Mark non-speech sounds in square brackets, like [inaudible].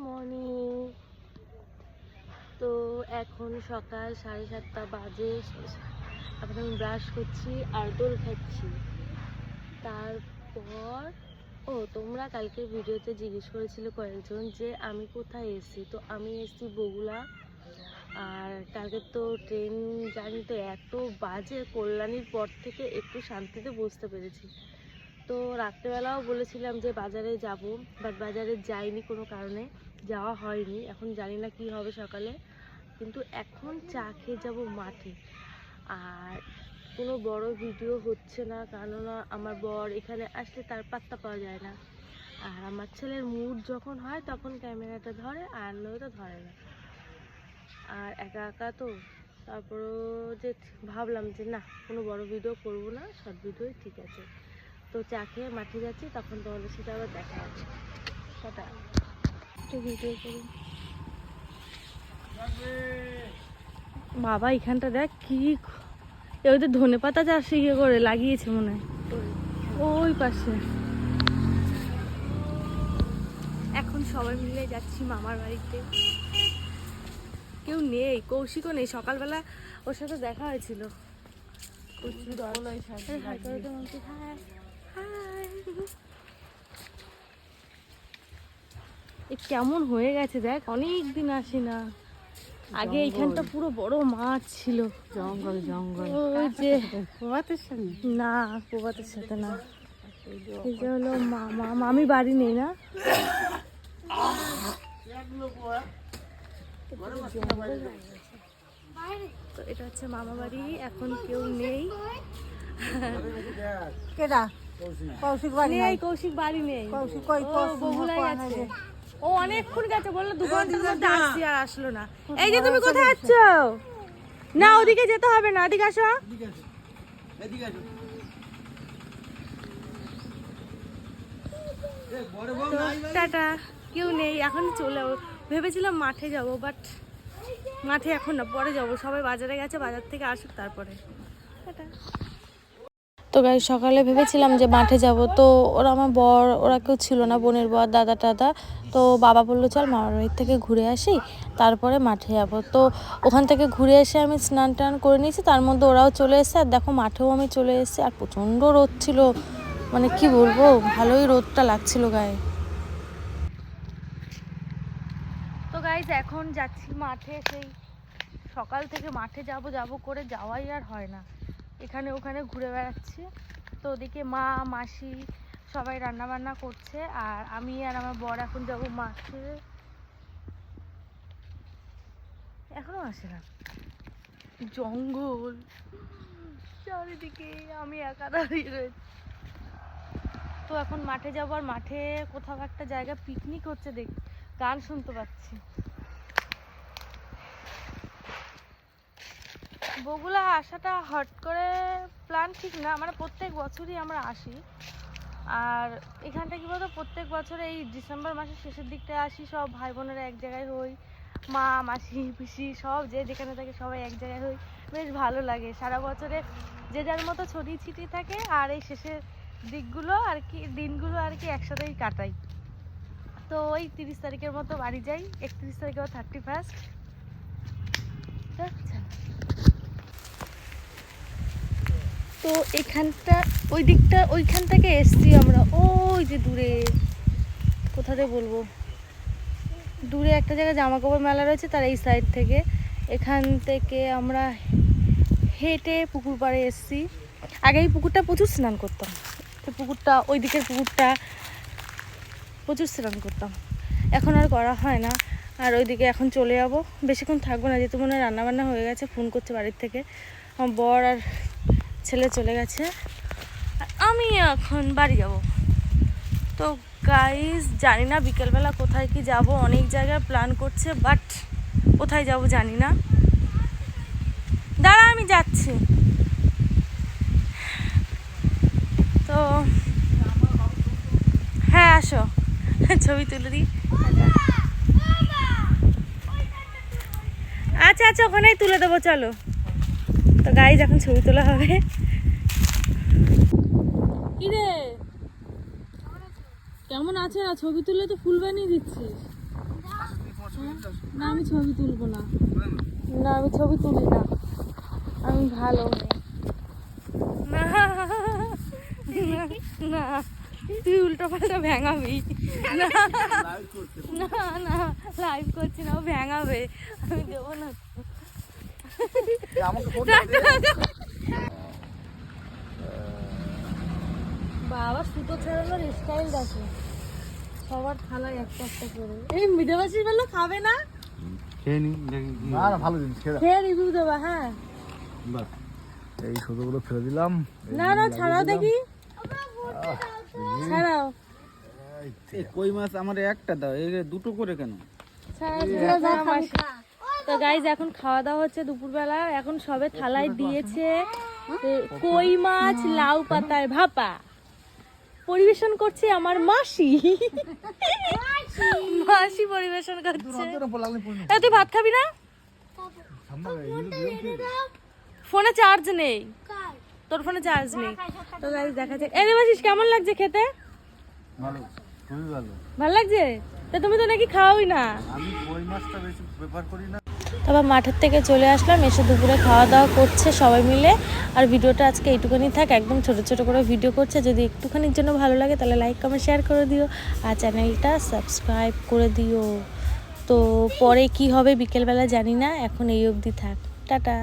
Morning তো এখন সকাল সাড়ে সাতটা বাজে। এখন আমি ব্রাশ করছি আর দোল খাচ্ছি। তারপর, ও, তোমরা কালকে ভিডিওতে জিজ্ঞেস করেছিলে কয়েকজন যে আমি কোথায় এসেছি? তো আমি এসেছি বগুলা আর কালকে তো ট্রেন জার্নি তো এত বাজে, কল্যাণীর পর থেকে একটু শান্তিতে বসতে পেরেছি। তো রাত্রেবেলাও বলেছিলাম যে বাজারে যাব বাট বাজারে যাইনি কোনো কারণে। যাওয়া হয়নি, এখন জানি না কি হবে সকালে। কিন্তু এখন চা খেয়ে যাব মাঠে। আর কোনো বড় ভিডিও হচ্ছে না, কেননা আমার বর এখানে আসলে তার পাত্তা পাওয়া যায় না। আর আমার ছেলের মুড যখন হয় তখন ক্যামেরাটা ধরে আর নয়তো ধরে না। আর একা একা তো, তারপরও যে ভাবলাম যে না, কোনো বড় ভিডিও করব না শর্ট ভিডিওই ঠিক আছে। তো চা খেয়ে মাঠে যাচ্ছি, তখন তোমাদের সাথে আবার দেখা আছে কটা একটু ভিডিও করি বাবা এখানটা দেখ কি ওই তো ধনে পাতা চাষ ইয়ে করে লাগিয়েছে মনে হয়। ওই পাশে। এখন সবাই মিলে যাচ্ছি মামার বাড়িতে। কেউ নেই কৌশিকও নেই। সকালবেলা ওর সাথে দেখা হয়েছিল। কচুর এই হাই করে দে মাম্পি, হাই। হাই। এ কেমন হয়ে গেছে দেখ অনেক দিন আসি না। আগে এইখানটা পুরো বড় মাঠ ছিল। জঙ্গল জঙ্গল। ওই যে প্রভাতের সঙ্গে না প্রভাতের সাথে না। এই যে হলো মামা মামি বাড়ি নেই না? তো এটা হচ্ছে মামা বাড়ি এখন কেউ নেই। কেডা? কৌশিক। বাড়ি নেই কৌশিক বাড়ি নেই। কৌশিক কই? কৌশিক গেছে রে। ও অনেকক্ষণ গেছে বলল দু ঘণ্টার মধ্যে আসছি আর আসলো না। এই যে তুমি কোথায় যাচ্ছো না ওদিকে যেতে হবে না ওদিকে আসো। টাটা কেউ নেই এখন চলে ভেবেছিলাম মাঠে যাব বাট মাঠে এখন না পরে যাব। সবাই বাজারে গেছে বাজার থেকে আসুক তারপরে। টাটা। তো গাই, সকালে ভেবেছিলাম যে মাঠে যাব। তো ওরা আমার বর, ওরা কেউ ছিল না, বোনের বর, দাদা টাদা। তো বাবা বলল, চল মামার বাড়ির থেকে ঘুরে আসি, তারপরে মাঠে যাব। তো ওখান থেকে ঘুরে এসে আমি স্নান টান করে নিয়েছি, তার মধ্যে ওরাও চলে এসেছে। আর দেখো, মাঠেও আমি চলে এসেছি, আর প্রচণ্ড রোদ ছিল। মানে কি বলব, ভালোই রোদটা লাগছিল গায়ে। তো গাইজ, এখন যাচ্ছি মাঠে, সেই সকাল থেকে মাঠে যাব যাব করে যাওয়াই আর হয় না। এখানে ওখানে ঘুরে বেড়াচ্ছি। তো ওদিকে মা, মাসি সবাই রান্না বান্না করছে আর আমি আর আমার বর এখন যাব মাঠে এখনও আসে না। জঙ্গল। চারিদিকে আমি একা দাঁড়িয়ে রয়েছি। তো এখন মাঠে যাব আর মাঠে কোথাও একটা জায়গা পিকনিক হচ্ছে দেখ, গান শুনতে পাচ্ছি। বগুলা আসাটা হট করে প্ল্যান ঠিক না। মানে প্রত্যেক বছরই আমরা আসি। আর এখানটা কি বলতো? প্রত্যেক বছরে এই ডিসেম্বর মাসের শেষের দিকটায় আসি। সব ভাই বোনেরা এক জায়গায় হই। মা, মাসি, পিসি, সব যে যেখানে থাকে সবাই এক জায়গায় হই। বেশ ভালো লাগে। সারা বছরে যে যার মতো ছড়িয়ে ছিটিয়ে থাকে আর এই শেষের দিকগুলো আর কি, দিনগুলো আর কি একসাথেই কাটাই। তো ওই তিরিশ তারিখের মতো বাড়ি যাই। একত্রিশ তারিখে থার্টি ফার্স্ট তো এখানটা ওই দিকটা ওইখান থেকে এসছি আমরা। ওই যে দূরে। কোথাতে বলব? দূরে একটা জায়গায় জামা কাপড় মেলা রয়েছে, তার এই সাইড থেকে। এখান থেকে আমরা হেঁটে পুকুর পাড়ে এসছি। আগে এই পুকুরটা প্রচুর স্নান করতাম। পুকুরটা ওই দিকের পুকুরটা প্রচুর স্নান করতাম। এখন আর করা হয় না। আর ওইদিকে এখন চলে যাব। বেশিক্ষণ থাকব না, যেহেতু মনে হয় রান্নাবান্না হয়ে গেছে, ফোন করছে বাড়ির থেকে। আমার বর আর ছেলে চলে গেছে। আমি এখন বাড়ি যাব। তো গাইজ জানি না বিকেলবেলা কোথায় কি যাব, অনেক জায়গায় প্ল্যান করছে বাট কোথায় যাব জানি না। দাঁড়া, আমি যাচ্ছি। তো হ্যাঁ আসো। ছবি তুলে দিই। আচ্ছা আচ্ছা ওখানেই তুলে দেবো, চলো। তো গাইজ এখন ছবি তোলা হবে কিরে কেমন আছে না ছবি তুলে তো ফুল বানিয়ে দিচ্ছিস না আমি ছবি তুলবো না না আমি ছবি তুলি না আমি ভালো না না তুই উল্টো পাল্টা ভেঙাবি না না লাইভ করছি না ও ভেঙাবে আমি দেবো না [laughs] বাবা সুতো ছাড়ানোর স্টাইল দেখো। সবার থালায় একটা একটা করে। এই মিঠাবাসির বেলা খাবে না? খেয়ে নি না না ভালো জিনিস খেয়ে খেয়ে রিভিউ দেবা হ্যাঁ। এই সুতোগুলো ফেলে দিলাম। না না ছাড়াও দেখি। ছাড়াও। কই মাছ আমার একটা দাও এই দুটো করে কেন? তো গাইজ এখন খাওয়া দাওয়া হচ্ছে দুপুরবেলা। এখন সবে থালায় দিয়েছে কই মাছ লাউ পাতায় ভাপা। পরিবেশন করছে আমার মাসি। মাসি পরিবেশন করছে। তুই ভাত খাবি না? ফোনে চার্জ নেই। তোর ফোনে চার্জ নেই। তো গাইজ দেখা যাক। এই দেবাশিস কেমন লাগছে খেতে? ভালো খুবই ভালো। ভালো লাগছে? তা তুমি তো নাকি খাওয়াই না। আমি কই মাছটা বেশি প্রেফার করি না। তারপর মাঠের থেকে চলে আসলাম, এসে দুপুরে খাওয়া দাওয়া করছে সবাই মিলে। আর ভিডিওটা আজকে এইটুকুনি থাক, একদম ছোট ছোট করে ভিডিও করছে। যদি একটুখানির জন্য ভালো লাগে তাহলে লাইক কমেন্ট শেয়ার করে দিও। আর চ্যানেলটা সাবস্ক্রাইব করে দিও। তো পরে কি হবে বিকেলবেলা জানি না, এখন এই অবধি থাক। টাটা।